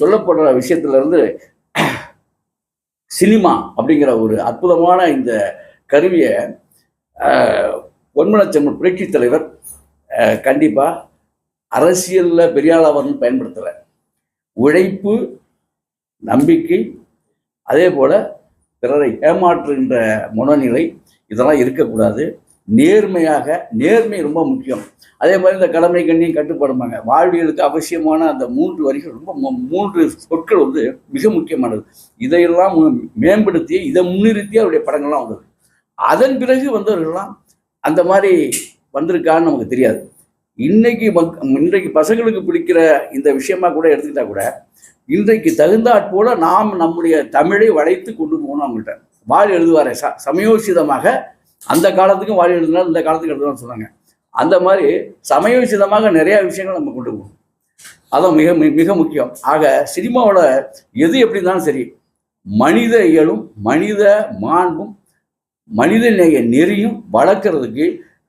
சொல்லப்படுற விஷயத்துலேருந்து சினிமா அப்படிங்கிற ஒரு அற்புதமான இந்த கருவியை பொன்மனச்செம்மன் புரட்சி தலைவர் கண்டிப்பாக அரசியலில் பெரியாளவர்னு பயன்படுத்தலை. உழைப்பு நம்பிக்கை அதே போல் பிறரை ஏமாற்றுகின்ற மனநிலை இதெல்லாம் இருக்கக்கூடாது. நேர்மையாக நேர்மை ரொம்ப முக்கியம். அதே மாதிரி இந்த கடமை கண்ணியும் கட்டுப்படுமாங்க. வாழ்வியலுக்கு அவசியமான அந்த மூன்று வரிகள் ரொம்ப மூன்று சொற்கள் வந்து மிக முக்கியமானது. இதையெல்லாம் மேம்படுத்தி இதை முன்னிறுத்தி அவருடைய படங்கள்லாம் வந்தது. அதன் பிறகு வந்தவர்கள்லாம் அந்த மாதிரி வந்திருக்கான்னு நமக்கு தெரியாது. இன்னைக்கு மக் இன்றைக்கு பசங்களுக்கு பிடிக்கிற இந்த விஷயமா கூட எடுத்துக்கிட்டா கூட இன்றைக்கு தகுந்தாற் போல நாம் நம்முடைய தமிழை வளைத்து கொண்டு போகணும் அவங்கள்ட்ட. வாழ் எழுதுவாரே ச சமயோசிதமாக அந்த காலத்துக்கும் வாழ் எழுதினாலும் இந்த காலத்துக்கு எழுதுவான்னு சொன்னாங்க அந்த மாதிரி சமயோசிதமாக நிறைய விஷயங்கள் நம்ம கொண்டு போகணும். அதான் மிக மிக முக்கியம். ஆக சினிமாவோட எது எப்படி இருந்தாலும் சரி மனித இயலும் மனித மாண்பும் மனித நேய நெறியும் வளர்க்கறதுக்கு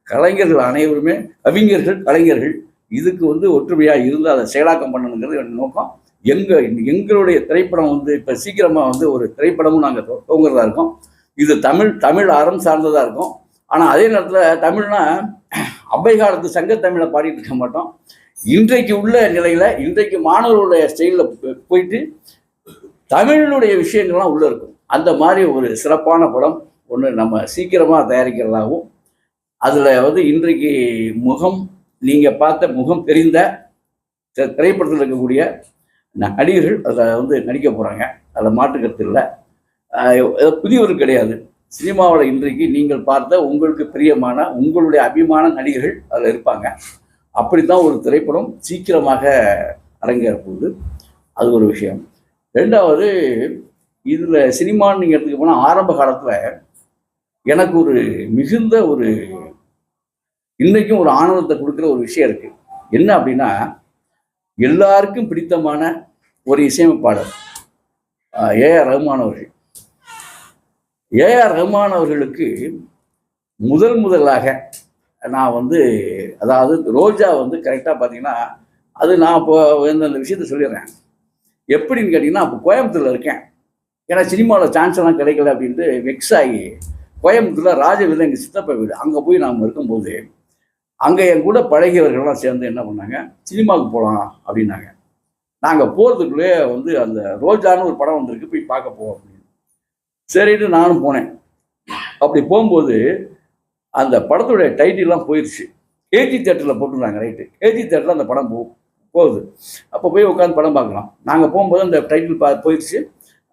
கலைஞர்கள் அனைவருமே கவிஞர்கள் கலைஞர்கள் இதுக்கு வந்து ஒற்றுமையாக இருந்து அதை செயலாக்கம் பண்ணணுங்கிறது என்னோட நோக்கம். எங்க எங்களுடைய திரைப்படம் வந்து இப்போ சீக்கிரமாக வந்து ஒரு திரைப்படமும் நாங்கள் துவங்குறதா இருக்கோம். இது தமிழ் தமிழ் அறம் சார்ந்ததாக இருக்கும். ஆனால் அதே நேரத்தில் தமிழ்னா அவ்வை காலத்து சங்கத்தமிழை பாடிட்டு இருக்க மாட்டோம். இன்றைக்கு உள்ள நிலையில் இன்றைக்கு மாணவர்களுடைய ஸ்டைலில் போயிட்டு தமிழுடைய விஷயங்கள்லாம் உள்ளே இருக்கும். அந்த மாதிரி ஒரு சிறப்பான படம் ஒன்று நம்ம சீக்கிரமாக தயாரிக்கிறதாகவும் அதில் வந்து இன்றைக்கு முகம் நீங்கள் பார்த்த முகம் தெரிந்த திரைப்படத்தில் இருக்கக்கூடிய நடிகர்கள் அதில் வந்து நடிக்க போகிறாங்க அதில் மாற்றுக்கருத்து இல்லை. புதியவர் கிடையாது. சினிமாவில் இன்றைக்கு நீங்கள் பார்த்த உங்களுக்கு பிரியமான உங்களுடைய அபிமான நடிகர்கள் அதில் இருப்பாங்க. அப்படி தான் ஒரு திரைப்படம் சீக்கிரமாக அரங்கேற போகுது. அது ஒரு விஷயம். ரெண்டாவது இதில் சினிமான்னு நீங்கள் எடுத்துக்க போனால் ஆரம்ப காலத்தில் எனக்கு ஒரு மிகுந்த ஒரு இன்றைக்கும் ஒரு ஆனந்தத்தை கொடுக்குற ஒரு விஷயம் இருக்குது என்ன அப்படின்னா எல்லாருக்கும் பிடித்தமான ஒரு இசையமைப்பாளர் ஏஆர் ரஹ்மான் அவர்கள். ஏஆர் ரஹ்மான் அவர்களுக்கு முதல் முதலாக நான் வந்து அதாவது ரோஜா வந்து கரெக்டாக பார்த்தீங்கன்னா அது நான் இப்போ இந்த விஷயத்த சொல்லிடுறேன். எப்படின்னு கேட்டிங்கன்னா அப்போ கோயம்புத்தூரில் இருக்கேன். ஏன்னா சினிமாவில் சான்ஸ் எல்லாம் கிடைக்கல அப்படின்ட்டு வெக்ஸ் ஆகி கோயம்புத்தூரில் ராஜவீதில் எங்கள் சித்தப்பா வீடு அங்கே போய் நாம் இருக்கும்போது அங்கே என் கூட பழகியவர்கள்லாம் சேர்ந்து என்ன பண்ணாங்க சினிமாவுக்கு போகலாம் அப்படின்னாங்க. நாங்கள் போகிறதுக்குள்ளே வந்து அந்த ரோஜான்னு ஒரு படம் வந்திருக்கு போய் பார்க்க போவோம் சரின்னு நானும் போனேன். அப்படி போகும்போது அந்த படத்துடைய டைட்டில்லாம் போயிடுச்சு ஏஜி தேட்டரில் போட்டிருந்தாங்க ரைட்டு ஏஜி தேட்டரில் அந்த படம் போ போகுது. அப்போ போய் உட்காந்து படம் பார்க்கலாம். நாங்கள் போகும்போது அந்த டைட்டில் பா போயிடுச்சு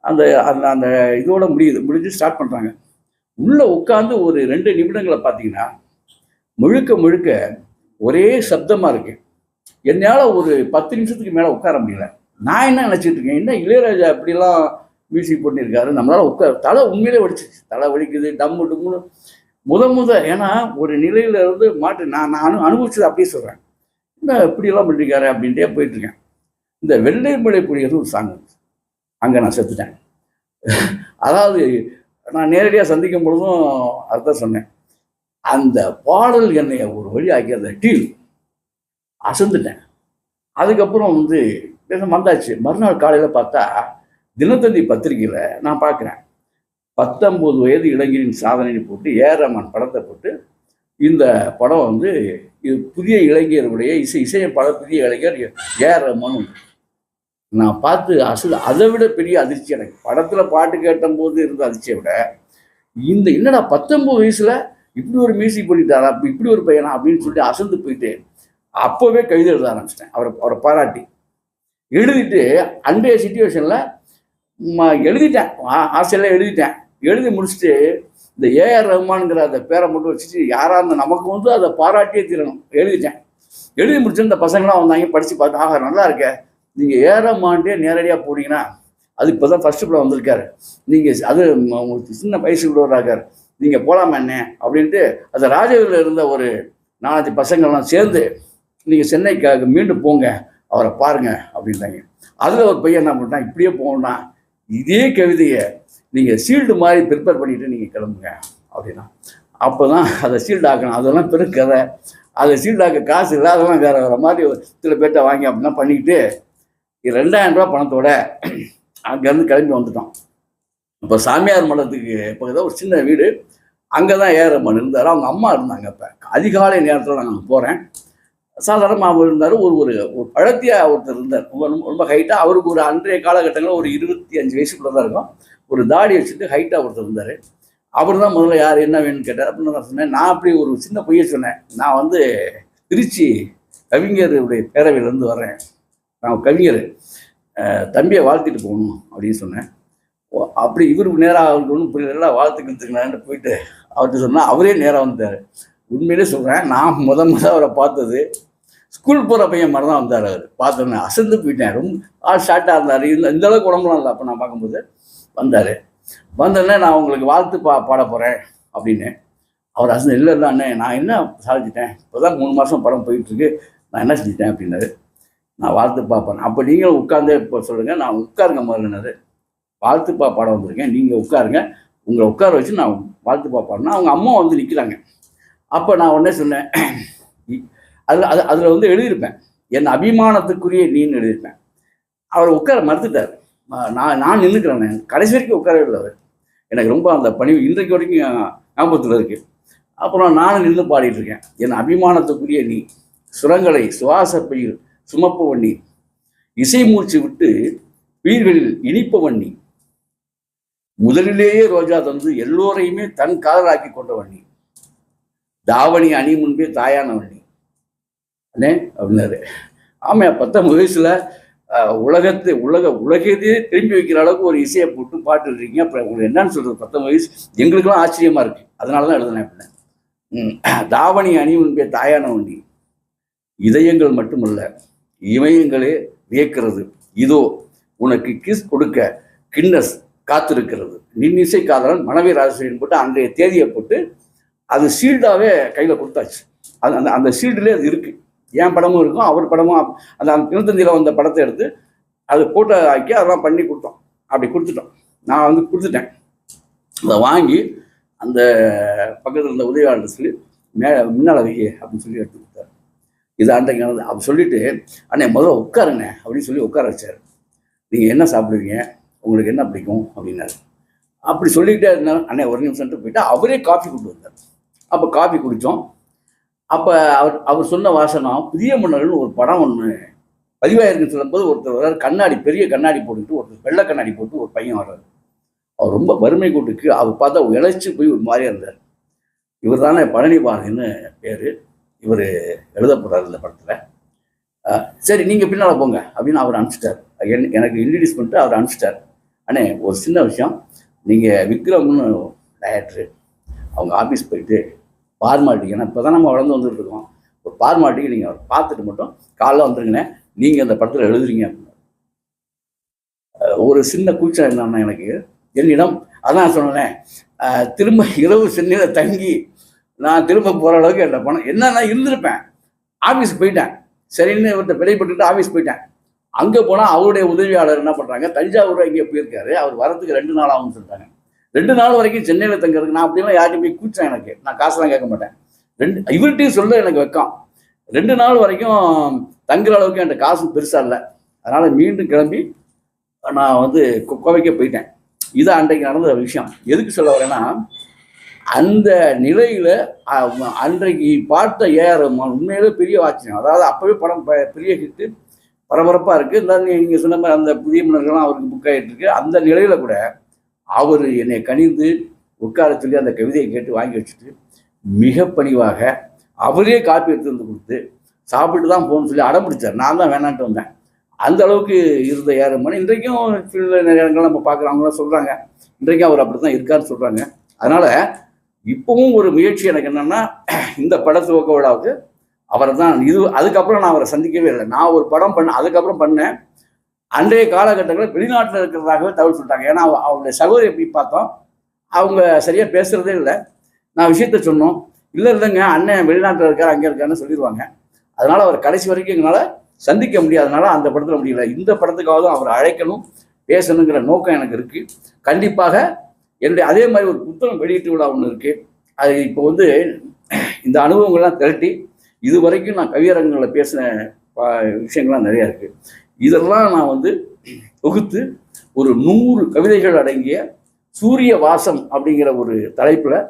அந்த அந்த அந்த இதோட முடியுது. முடிஞ்சு ஸ்டார்ட் பண்ணுறாங்க உள்ளே உட்காந்து ஒரு ரெண்டு நிமிடங்களை பார்த்தீங்கன்னா முழுக்க முழுக்க ஒரே சப்தமாக இருக்கு. என்னால் ஒரு பத்து நிமிஷத்துக்கு மேலே உட்கார முடியல. நான் என்ன நினச்சிட்டு இருக்கேன்? என்ன இளையராஜா இப்படிலாம் மியூசிக் பண்ணியிருக்காரு நம்மளால் உட்கார் தலை உண்மையிலே வலிச்சிச்சு தலை வலிக்குது டம்மு டம்முனு முத முத ஏன்னா ஒரு நிலையிலேருந்து மாட்டு நான் நான் அனு அனுபவிச்சது அப்படியே சொல்கிறேன் என்ன இப்படியெல்லாம் பண்ணியிருக்காரு அப்படின்ட்டே போயிட்டுருக்கேன். இந்த வெள்ளை மலை புடிக்கிறது ஒரு சாங் அங்கே நான் செத்துட்டேன். அதாவது நான் நேரடியாக சந்திக்கும் பொழுதும் அதுதான் சொன்னேன். அந்த பாடல் என்னை ஒரு வழி ஆக்கி அந்த டீல் அசந்துட்டேன். அதுக்கப்புறம் வந்து பேசாம வந்தாச்சு மறுநாள் காலையில் பார்த்தா தினத்தந்தி பத்திரிகையில் நான் பார்க்குறேன். பத்தொம்போது வயது இளைஞரின் சாதனைன்னு போட்டு ஏரமான் படத்தை போட்டு இந்த படம் வந்து இது புதிய இளைஞருடைய இசை இசையை பல புதிய இளைஞர் ஏஆர் ரஹ்மான் நான் பார்த்து அசல் அதை விட பெரிய அதிர்ச்சி எனக்கு. படத்தில் பாட்டு கேட்டபோது இருந்த அதிர்ச்சியை விட இந்த என்னடா பத்தொம்பது வயசில் இப்படி ஒரு மியூசிக் பண்ணிட்டாரா இப்படி ஒரு பையனா அப்படின்னு சொல்லிட்டு அசந்து போயிட்டு அப்போவே கவிதை எழுத ஆரம்பிச்சிட்டேன். அவரை அவரை பாராட்டி. எழுதிட்டு அன்றைய சுச்சுவேஷனில் எழுதிட்டேன். ஆ- ஆசையெல்லாம் எழுதிட்டேன். எழுதி முடிச்சுட்டு இந்த ஏஆர் ரஹ்மான்ங்கிற அந்த பேரை மட்டும் வச்சுட்டு யாராக இருந்தால் நமக்கு வந்து அதை பாராட்டியே தீரணும். எழுதிட்டேன். எழுதி முடிச்சு இந்த பசங்களாம் வந்தாங்க படித்து பார்த்து ஆக நல்லா இருக்கே. நீங்கள் ஏஆர் ரஹ்மான்ட்டே நேரடியாக போனீங்கன்னா அது இப்போ தான் ஃபஸ்ட்டு படம் வந்திருக்காரு. நீங்கள் அது உங்களுக்கு சின்ன வயசுக்குள்ள இருக்காரு நீங்கள் போகலாமா என்ன? அப்படின்ட்டு அந்த ராஜவில் இருந்த ஒரு நாலஞ்சு பசங்கள்லாம் சேர்ந்து நீங்கள் சென்னைக்காக மீண்டும் போங்க. அவரை பாருங்கள் அப்படின்ட்டாங்க. அதில் ஒரு பையன் என்ன பண்ணிட்டான் இப்படியே போகணும்னா இதே கவிதையை நீங்கள் சீல்டு மாதிரி ப்ரிப்பேர் பண்ணிட்டு நீங்கள் கிளம்புங்க. அப்படின்னா அப்போ தான் அதை சீல்டு ஆக்கணும். அதெல்லாம் பெரும் கதை அதை சீல்டாக்க காசு இல்லை வேறு வேறு மாதிரி ஒரு சில பேர்ட்ட வாங்கி அப்படின்னா பண்ணிக்கிட்டு ரெண்டாயிரம் ரூபாய் பணத்தோட அங்கேருந்து கிளம்பி வந்துட்டோம். இப்போ சாமியார் மடத்துக்கு பக்கத்தில் ஒரு சின்ன வீடு. அங்கே தான் ஏறம்மன் இருந்தார். அவங்க அம்மா இருந்தாங்க இப்போ அதிகாலை நேரத்தில் நாங்கள் போகிறேன் சாதாரணமாக அவர் இருந்தார். ஒரு ஒரு ஒரு பழத்தியாக ஒருத்தர் இருந்தார். ரொம்ப ரொம்ப ஹைட்டாக அவருக்கு ஒரு அன்றைய காலகட்டங்களில் ஒரு இருபத்தி அஞ்சு வயசுக்குள்ள தான் இருக்கும். ஒரு தாடி வச்சுட்டு ஹைட்டாக ஒருத்தர் இருந்தார். அவர் தான் முதல்ல யார் என்ன வேணும்னு கேட்டார். அப்படின்னு நான் சொன்னேன் நான் அப்படி ஒரு சின்ன பொய்யை சொன்னேன். நான் வந்து திருச்சி கவிஞருடைய பேரவையிலேருந்து வர்றேன். நான் கவிஞர். தம்பியை வாழ்த்திட்டு போகணும் அப்படின்னு சொன்னேன். அப்படி இவருக்கு நேராக அவருக்கு ஒன்றும் புரியல. வாழ்த்துக்கிறதுக்குனான்னு போயிட்டு அவர்கிட்ட சொன்னால் அவரே நேராக வந்தார் உண்மையிலே சொல்கிறேன் நான் முத முத அவரை பார்த்தது ஸ்கூல் போகிற பையன் மாதிரி தான் வந்தார் அவர். பார்த்தோன்னே அசந்து போயிட்டேன் ரொம்ப ஆள் ஷார்ட்டாக இருந்தார். இந்த இந்தளவுக்கு உடம்புலாம் இல்லை. அப்போ நான் பார்க்கும்போது வந்தார். வந்தோடனே நான் உங்களுக்கு வாழ்த்து பா பாட போகிறேன் அப்படின்னு அவர் அசந்து இல்லை இல்லை அண்ணே நான் என்ன சாதிச்சிட்டேன்? இப்போ தான் மூணு மாதம் படம் போயிட்டுருக்கு. நான் என்ன செஞ்சிட்டேன் அப்படின்னாரு. நான் வாழ்த்து பார்ப்பேன் அப்போ நீங்களும் உட்காந்தே இப்போ சொல்லுங்கள் நான் உட்காருங்க முதல்லனாரு. வாழ்த்துப்பா பாடம் வந்திருக்கேன். நீங்கள் உட்காருங்க. உங்களை உட்கார வச்சு நான் வாழ்த்துப்பா பாடினா அவங்க அம்மா வந்து நிற்கிறாங்க அப்போ நான் உடனே சொன்னேன் அதில் அது அதில் வந்து எழுதியிருப்பேன். என் அபிமானத்துக்குரிய நீன்னு எழுதியிருப்பேன். அவர் உட்கார மறுத்துட்டார். நான் நான் நின்றுக்கிறேன் கடைசி வரைக்கும் உட்காரவே இல்லை அவர். எனக்கு ரொம்ப அந்த பணிவு இன்றைக்கு வரைக்கும் ஞாபகத்தில் இருக்குது அப்புறம் நானும் நின்று பாடிட்டு இருக்கேன். என் அபிமானத்துக்குரிய நீ சுரங்களை சுவாச பயிர் சுமப்பவன் நீ இசை மூச்சு விட்டு உயிர்களில் இனிப்பவன் நீ முதலிலேயே ரோஜா தந்து எல்லோரையுமே தன் காதலாக்கி கொண்டவன் நீ தாவணி அணி முன்பே தாயானவன் நீ அண்ணே அப்படின்னாரு. ஆமாம் பத்தொன்பது வயசுல உலகத்தை உலக உலகத்தையே திரும்பி வைக்கிற அளவுக்கு ஒரு இசையை போட்டு பாட்டு இருக்கீங்க அப்புறம் உங்களுக்கு என்னன்னு சொல்றது பத்தொம்பது வயசு எங்களுக்கெல்லாம் ஆச்சரியமா இருக்கு. அதனால தான் எழுதுனேன் அப்படின்னு. தாவணி அணி உன்பே தாயான நீ இதயங்கள் மட்டுமல்ல இமயங்களே வியக்கிறது. இதோ உனக்கு கிஸ் கொடுக்க கின்னஸ் காத்திருக்கிறது. நின்னிசை காதலன் மனைவி ராஜேஸ்வரன் போட்டு அன்றைய தேதியை போட்டு அது சீல்டாகவே கையில் கொடுத்தாச்சு. அது அந்த அந்த ஷீல்டுலேயே அது இருக்குது என் படமும் இருக்கும் அவர் படமும் அந்த அந்த வந்த படத்தை எடுத்து அது போட்டோ ஆக்கி அதெல்லாம் பண்ணி கொடுத்தோம். அப்படி கொடுத்துட்டோம். நான் வந்து கொடுத்துட்டேன். அதை வாங்கி அந்த பக்கத்தில் இருந்த உதவியாளர் சொல்லி மே முன்னால் வை அப்படின்னு சொல்லி எடுத்து கொடுத்தாரு. இது அன்றைக்கு நடந்தது. அப்படி சொல்லிட்டு அண்ணே முதல்ல உட்காருங்க அப்படின்னு சொல்லி உட்கார வச்சார். நீங்கள் என்ன சாப்பிடுவீங்க? உங்களுக்கு என்ன பிடிக்கும்? அப்படின்னாரு. அப்படி சொல்லிக்கிட்டே இருந்தாலும் அண்ணே ஒரு நிமிஷம்ட்டு போயிட்டு அவரே காஃபி கொண்டு வந்தார். அப்போ காஃபி குடித்தோம். அப்போ அவர் அவர் சொன்ன வாசனம் புதிய மன்னர்கள்னு ஒரு படம் ஒன்று பதிவாயிருக்குன்னு சொல்லும்போது ஒருத்தர் வர்றார். கண்ணாடி பெரிய கண்ணாடி போட்டுட்டு ஒருத்தர் வெள்ளை கண்ணாடி போட்டு ஒரு பையன் வர்றாரு. அவர் ரொம்ப வறுமை கூட்டுக்கு அவர் பார்த்தா இழைச்சி போய் ஒரு மாதிரியாக இருந்தார். இவர் தானே பழனி பாரதின்னு பேர். இவர் எழுத போகிறார் இந்த படத்தில். சரி நீங்கள் பின்னால் போங்க அப்படின்னு அவர் அனுப்பிச்சிட்டார். என் எனக்கு இன்ட்ரடியூஸ் பண்ணிட்டு அவர் அனுப்பிச்சிட்டார். அண்ணே ஒரு சின்ன விஷயம். நீங்கள் விக்ரம்னு டயட்ரு அவங்க ஆஃபீஸ் போயிட்டு ஃபார்மாலிட்டி ஏன்னா இப்போ தான் நம்ம வளர்ந்து வந்துட்டு இருக்கோம் ஒரு ஃபார்மாலிட்டிக்கு நீங்கள் அவர் பார்த்துட்டு மட்டும் காலைல வந்துருங்கண்ணே. நீங்கள் அந்த படத்தில் எழுதுறீங்க அப்படின்னு. ஒரு சின்ன கூச்சம் என்னன்னா எனக்கு என்னிடம் அதான் சொன்னேன் திரும்ப இரவு சென்னையில் தங்கி நான் திரும்ப போகிற அளவுக்கு என்ன பணம் என்ன நான் இருந்திருப்பேன். ஆஃபீஸுக்கு போயிட்டேன். சரின்னு இவர்கிட்ட பிழைப்பட்டுட்டு ஆஃபீஸ் போயிட்டேன். அங்கே போனால் அவருடைய உதவியாளர் என்ன பண்ணுறாங்க தஞ்சாவூர் இங்கே போயிருக்காரு. அவர் வரதுக்கு ரெண்டு நாள் ஆகும்னு சொல்லிட்டாங்க. ரெண்டு நாள் வரைக்கும் சென்னையில் தங்குறதுக்கு நான் அப்படிலாம் யார்ட்டையும் போய் கூச்சேன் எனக்கு. நான் காசுலாம் கேட்க மாட்டேன். ரெண்டு இவர்கிட்டையும் சொல்ல எனக்கு வைக்கம். ரெண்டு நாள் வரைக்கும் தங்குற அளவுக்கு என்கிட்ட காசு பெருசாக இல்லை. அதனால் மீண்டும் கிளம்பி நான் வந்து கோ- கோவைக்கே போயிட்டேன். இது அன்றைக்கு நடந்த விஷயம். எதுக்கு சொல்ல வரேன்னா அந்த நிலையில் அன்றைக்கு பார்த்த ஏஆர் ரஹ்மான் உண்மையிலே பெரிய ஆச்சரியம் அதாவது அப்போவே படம் ப- பெரிய ஹிட்டு பரபரப்பாக இருக்குது இந்த நீங்கள் சொன்ன மாதிரி அந்த புதிய மன்னர்கள்லாம் அவருக்கு புக் ஆகிட்டு இருக்கு. அந்த நிலையில் கூட அவர் என்னை கனிந்து உட்கார சொல்லி அந்த கவிதையை கேட்டு வாங்கி வச்சுட்டு மிக பணிவாக அவரே காப்பி எடுத்து வந்து கொடுத்து சாப்பிட்டு தான் போகணும்னு சொல்லி அடம் பிடிச்சார். நான் தான் வேணான்ட்டு வந்தேன். அந்த அளவுக்கு இருந்த ஏஆர் இன்றைக்கும் ஃபீல்டில் நேரங்கள் நம்ம பார்க்குறவங்களாம் சொல்கிறாங்க இன்றைக்கும் அவர் அப்படி தான் இருக்காருன்னு சொல்கிறாங்க அதனால் இப்போவும் ஒரு முயற்சி எனக்கு என்னென்னா இந்த பட துவக்க விழாவுக்கு அவரை தான் இது அதுக்கப்புறம் நான் அவரை சந்திக்கவே இல்லை. நான் ஒரு படம் பண்ண அதுக்கப்புறம் பண்ணேன். அன்றைய காலகட்டங்களில் வெளிநாட்டில் இருக்கிறதாகவே தகவல் சொல்லிட்டாங்க. ஏன்னா அவருடைய சகோதரி எப்படி பார்த்தோம்? அவங்க சரியாக பேசுகிறதே இல்லை. நான் விஷயத்த சொன்னோம். இல்லை இல்லைங்க அண்ணன் வெளிநாட்டில் இருக்கார் அங்கே இருக்காருன்னு சொல்லிடுவாங்க அதனால் அவர் கடைசி வரைக்கும் எங்களால் சந்திக்க முடியாதனால அந்த படத்தில் முடியல இந்த படத்துக்காவது அவர் அழைக்கணும் பேசணுங்கிற நோக்கம் எனக்கு இருக்குது கண்டிப்பாக என்னுடைய அதே மாதிரி ஒரு புத்தகம் வெளியீட்டு விழா ஒன்று இருக்குது அது இப்போ வந்து இந்த அனுபவங்கள்லாம் திரட்டி இது வரைக்கும் நான் கவியரங்களில் பேசின ப- விஷயங்கள்லாம் நிறையா இருக்குது இதெல்லாம் நான் வந்து தொகுத்து ஒரு நூறு கவிதைகள் அடங்கிய சூரிய வாசம் அப்படிங்கிற ஒரு தலைப்பில்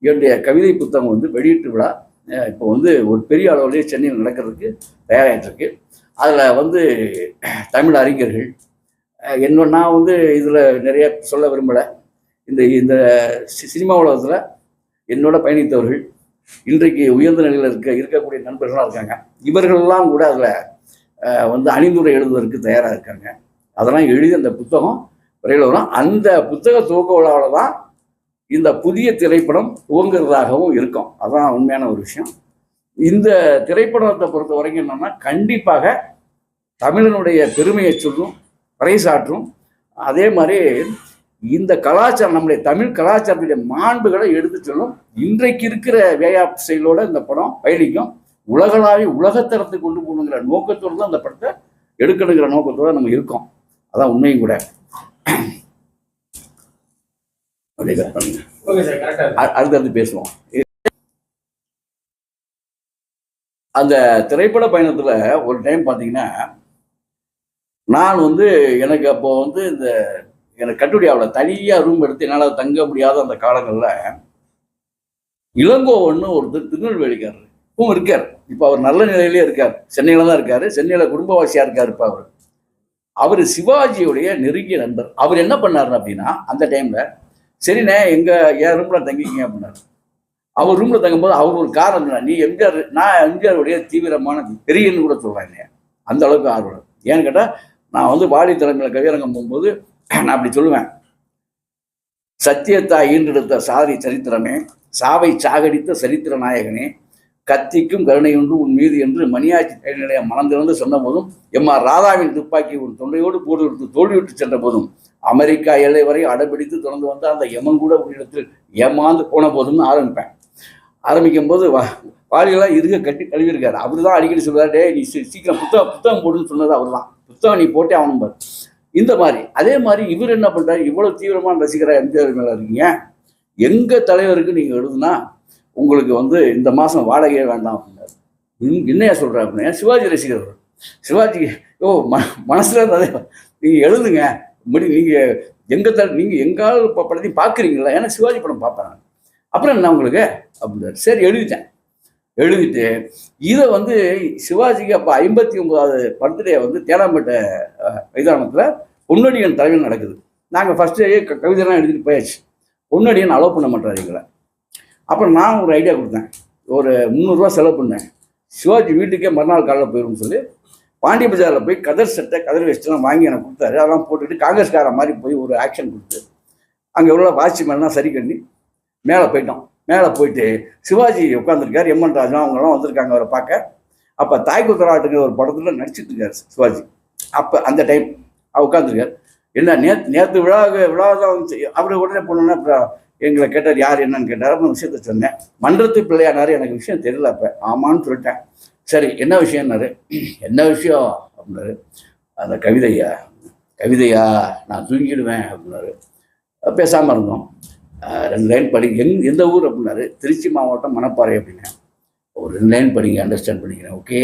என்னுடைய கவிதை புத்தகம் வந்து வெளியீட்டு விழா. இப்போ வந்து ஒரு பெரிய அளவுலேயே சென்னையில் நடக்கிறதுக்கு தயாராகிட்டுருக்கு அதில் வந்து தமிழ் அறிஞர்கள் என்ன நான் வந்து இதில் நிறைய சொல்ல விரும்பலை. இந்த இந்த சி- சினிமா உலகத்தில் என்னோட பயணித்தவர்கள் இன்றைக்கு உயர்ந்த நிலையில் இருக்க இருக்கக்கூடிய நண்பர்களாக இருக்காங்க. இவர்கள்லாம் கூட அதில் வந்து அணிந்துரை எழுதுவதற்கு தயாராக இருக்காங்க. அதெல்லாம் எழுதி அந்த புத்தகம் விரைவில் வரும். அந்த புத்தக துவக்க விழாவில் தான் இந்த புதிய திரைப்படம் துவங்குறதாகவும் இருக்கும். அதான் உண்மையான ஒரு விஷயம். இந்த திரைப்படத்தை பொறுத்த வரைக்கும் என்னன்னா கண்டிப்பாக தமிழனுடைய பெருமையை சொல்லும் பறைசாற்றும். அதே மாதிரி இந்த கலாச்சாரம் நம்முடைய தமிழ் கலாச்சாரத்துடைய மாண்புகளை எடுத்து சொல்லும் இன்றைக்கு இருக்கிற வேயா செயலோட இந்த படம் பயணிக்கும் உலகளாவி உலகத்தரத்துக்கு கொண்டு போகணுங்கிற நோக்கத்தோடு தான் இந்த படத்தை எடுக்கணுங்கிற நோக்கத்தோட நம்ம இருக்கோம். அதான் உண்மையும் கூட. அப்படியே பண்ணுங்க. அ- அடுத்தடுத்து பேசுவோம். அந்த திரைப்பட பயணத்துல ஒரு டைம் பார்த்தீங்கன்னா நான் வந்து எனக்கு அப்போ வந்து இந்த எனக்கு கட்டுடியாவில் தனியாக ரூம் எடுத்து என்னால் தங்க முடியாத அந்த காலங்களில் இளங்கோவன்னு ஒருத்தர் திருநெல்வேலிக்காரர். இப்பவும் இருக்கார். இப்போ அவர் நல்ல நிலையிலே இருக்கார். சென்னையில் தான் இருக்கார். சென்னையில் குடும்பவாசியாக இருக்கார் இப்போ அவர். அவர் சிவாஜியுடைய நெருங்கிய நண்பர். அவர் என்ன பண்ணார் அப்படின்னா அந்த டைமில் சரிண்ணே எங்கள் என் ரூமில் தங்கிக்கிங்க அப்படின்னாரு. அவர் ரூமில் தங்கும்போது அவர் ஒரு காரணம் சொன்னார். நீ எம்ஜிஆர் நான் எம்ஜிஆருடைய தீவிரமான பெரியன்னு கூட சொல்கிறேன் அந்த அளவுக்கு ஆர்வம் ஏன்னு கேட்டால் நான் வந்து வாடி தலைமையில் கவியரங்கம் போகும்போது நான் அப்படி சொல்லுவேன். சத்தியத்தாய் ஈன்றெடுத்த சாதி சரித்திரமே சாவை சாகடித்த சரித்திர நாயகனே கத்திக்கும் கருணையுண்டு உன் மீது என்று மணியாட்சி நிலைய மனந்திறந்து சொன்ன போதும் எம்ஆர் ராதாவின் துப்பாக்கி உன் தொண்டையோடு போடு எடுத்து தோல்வியுற்று சென்ற போதும் அமெரிக்கா எல்லை வரை அடம்பிடித்து தொடர்ந்து வந்த அந்த யமன் கூட உன்னிடத்தில் ஏமாந்து போன போதும்னு ஆரம்பிப்பேன். ஆரம்பிக்கும் போது வா வாலியெல்லாம் இருக கட்டி கழுவிருக்காரு அவர் தான் அடிக்கடி சொல்லுவார் டே நீ சீ- சீக்கிரம் புத்தகம் புத்தகம் போடுன்னு சொன்னது அவர் தான் புத்தகம் நீ போட்டே ஆகணும் பாரு. இந்த மாதிரி அதே மாதிரி இவர் என்ன பண்ணுறாரு இவ்வளோ தீவிரமான ரசிகரா எம்ஜிஆர் மேலே இருக்கீங்க. எங்கள் தலைவருக்கு நீங்கள் எழுதுனா உங்களுக்கு வந்து இந்த மாதம் வாடகையே வேண்டாம் அப்படின்னாரு. என்னையா சொல்ற அப்படின்னா. சிவாஜி ரசிகர் சிவாஜி ஓ ம மனசில் இருந்ததே நீங்கள் எழுதுங்க. முடி நீங்கள் எங்கே த நீங்கள் எங்கால இப்போ படத்தையும் பார்க்குறீங்களா ஏன்னா சிவாஜி படம் பார்ப்பேன் நான். அப்புறம் என்ன உங்களுக்கு? அப்படின்னாரு. சரி எழுதிட்டேன். எழுதிட்டு இதை வந்து சிவாஜிக்கு அப்போ ஐம்பத்தி ஒன்பதாவது பர்த்டே வந்து தேனாம்பேட்டை மைதானத்தில் பொன்னடியன் தலைவர் நடக்குது. நாங்கள் ஃபஸ்ட்டு கவிதைலாம் எழுதிட்டு போயாச்சு. பொன்னடியன் அலோவ் பண்ண மாட்டார் எங்களை. அப்புறம் நான் ஒரு ஐடியா கொடுத்தேன். ஒரு முந்நூறுரூவா செலவு பண்ணேன். சிவாஜி வீட்டுக்கே மறுநாள் காலையில் போயிடும்னு சொல்லி பாண்டி பஜாரில் போய் கதர் சட்டை கதர் வேஸ்ட்லாம் வாங்கி எனக்கு கொடுத்தாரு. அதெல்லாம் போட்டுட்டு காங்கிரஸ்கார மாதிரி போய் ஒரு ஆக்ஷன் கொடுத்து அங்கே உள்ள வாட்ச்மேன்லாம் சரி பண்ணி மேலே போயிட்டோம் மேலே போயிட்டு சிவாஜி உட்காந்துருக்காரு எம்என் ராஜா அவங்கெல்லாம் வந்திருக்காங்க அவரை பார்க்க. அப்போ தாய் குத்தராட்டுங்கிற ஒரு படத்தில் நடிச்சிட்டு இருக்காரு சிவாஜி. அப்போ அந்த டைம் அவர் உட்காந்துருக்காரு என்ன நேற்று நேற்று விழா விழா தான் வந்து அப்படி உடனே போனோன்னா அப்புறம் எங்களை கேட்டார் யார் என்னன்னு கேட்டார். அப்புறம் விஷயத்த சொன்னேன். மன்றத்து பிள்ளையானாரு எனக்கு விஷயம் தெரியல அப்போ. ஆமான்னு சொல்லிட்டேன். சரி என்ன விஷயம்னாரு? என்ன விஷயம்? அப்படின்னாரு. அந்த கவிதையா கவிதையா நான் தூங்கிடுவேன். அப்படின்னாரு. பேசாமல் இருந்தோம். ரெண்டு லைன் படி எங் எந்த ஊர் அப்படின்னாரு? திருச்சி மாவட்டம் மணப்பாறை அப்படின்னேன். ஒரு ரெண்டு லைன் படிங்க அண்டர்ஸ்டாண்ட் பண்ணிக்கிறேன் ஓகே?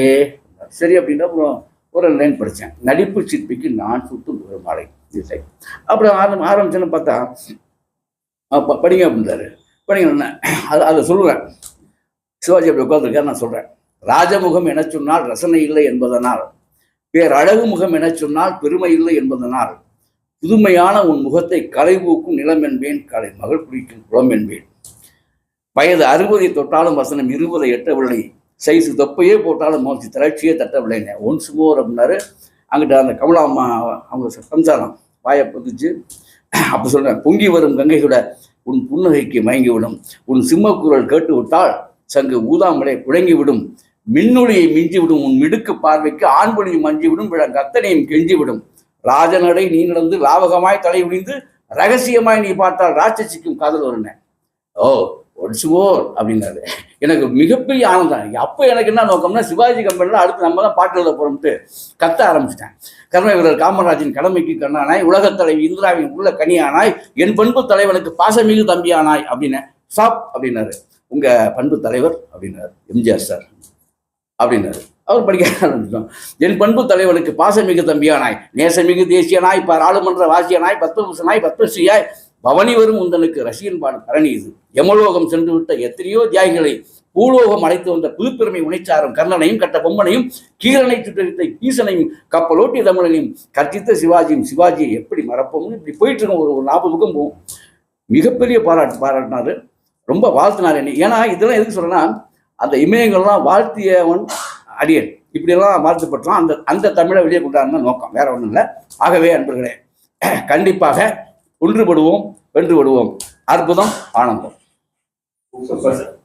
சரி அப்படின்னா அப்புறம் ஒரு ரெண்டு லைன் படித்தேன் நடிப்பு சிற்பிக்கு நான் சுட்டு ஒரு மாலை. அப்புறம் ஆரம்ப ஆரம்பிச்சேன்னு பார்த்தா படிங்க அப்படின்றாரு. படிங்க அது அதை சொல்லுவேன் சிவாஜி அப்படி உட்காந்துருக்காரு நான் சொல்கிறேன் ராஜமுகம் என சொன்னால் ரசனை இல்லை என்பதனால் பேரழகு அழகு முகம் என சொன்னால் பெருமை இல்லை என்பதனால் புதுமையான உன் முகத்தை கலைபூக்கும் நிலம் என்பேன் கலை மகள் குறிக்கும் குளம் என்பேன். வயது அறுபதை தொட்டாலும் வசனம் இருபதை எட்டவில்லை. சைஸு தொப்பையே போட்டாலும் மோசி திரட்சியே தட்டவில்லைங்க ஒன்ஸ் மோர் அப்படின்னாரு. அங்கிட்ட அந்த கமலா அம்மா அவங்க சம்சாரம் வாயை புதிச்சு அப்போ சொல்றேன் பொங்கி வரும் கங்கை உன் புன்னகைக்கு மயங்கிவிடும். உன் சிம்மக்குரல் கேட்டு விட்டால் சங்கு ஊதாமலை குழங்கி விடும் மின்னொளியை மிஞ்சிவிடும் உன் மிடுக்கு பார்வைக்கு ஆண்பொழியும் மஞ்சிவிடும் விழங்கு அத்தனையும் கெஞ்சிவிடும். ராஜநடை நீ நடந்து லாவகமாய் தலை உழிந்து ரகசியமாய் நீ பார்த்தால் ராட்சசிக்கும் காதல் வருன ஓ ஒன்ஸ் மோர் அப்படின்னாரு எனக்கு மிகப்பெரிய ஆனந்தம். அப்போ எனக்கு என்ன நோக்கம்னா சிவாஜி கம்பெனியில் அடுத்து நம்ம தான் பாட்டு எழுத போகிறோம்ட்டு கத்த ஆரம்பிச்சிட்டேன் கர்ம வீரர் காமராஜின் கடமைக்கு கண்ணானாய் உலகத் தலைவி இந்திராவின் உள்ள கனியானாய் என் பண்பு தலைவனுக்கு பாசமிகு தம்பியானாய் அப்படின்னு ஸ்டாப் அப்படின்னாரு. உங்கள் பண்பு தலைவர் அப்படின்னாரு. எம்ஜிஆர் சார் அப்படின்னாரு. அவர் படிக்க ஆரம்பிச்சோம் என் பண்பு தலைவனுக்கு பாசமிகு தம்பியானாய் நேசமிகு தேசியனாய் பாராளுமன்ற வாசியனாய் பத்மபூஷனாய் பத்மஸ்ரீயாய் பவனி வரும் உந்தனுக்கு ரசிகன் பாடும் பரணி இது. யமலோகம் சென்று விட்ட எத்தனையோ தியாகிகளை பூலோகம் அழைத்து வந்த புதுப்பெருமை உணைச்சாரும் கர்ணனையும் கட்ட பொம்மனையும் கீரனை சுற்றறித்த ஈசனையும் கப்பலோட்டிய தமிழனையும் கற்பித்த சிவாஜியும் சிவாஜியை எப்படி மறப்போம்னு இப்படி போயிட்டு இருக்கோம் ஒரு ஒரு நாற்பது பக்கம் போகும். மிகப்பெரிய பாராட்டு பாராட்டினாரு. ரொம்ப வாழ்த்தினார் என்னை. ஏன்னா இதெல்லாம் எதுக்கு சொல்றேன்னா அந்த இமயங்கள்லாம் வாழ்த்தியவன் அடியன். இப்படியெல்லாம் வாழ்த்தப்பட்டான் அந்த அந்த தமிழை வெளியே கொண்டாடுன நோக்கம். வேற ஒன்றும் இல்லை. ஆகவே அன்பர்களே கண்டிப்பாக ஒன்றுபடுவோம் வென்றுபடுவோம். அற்புதம் ஆனந்தம். Super sir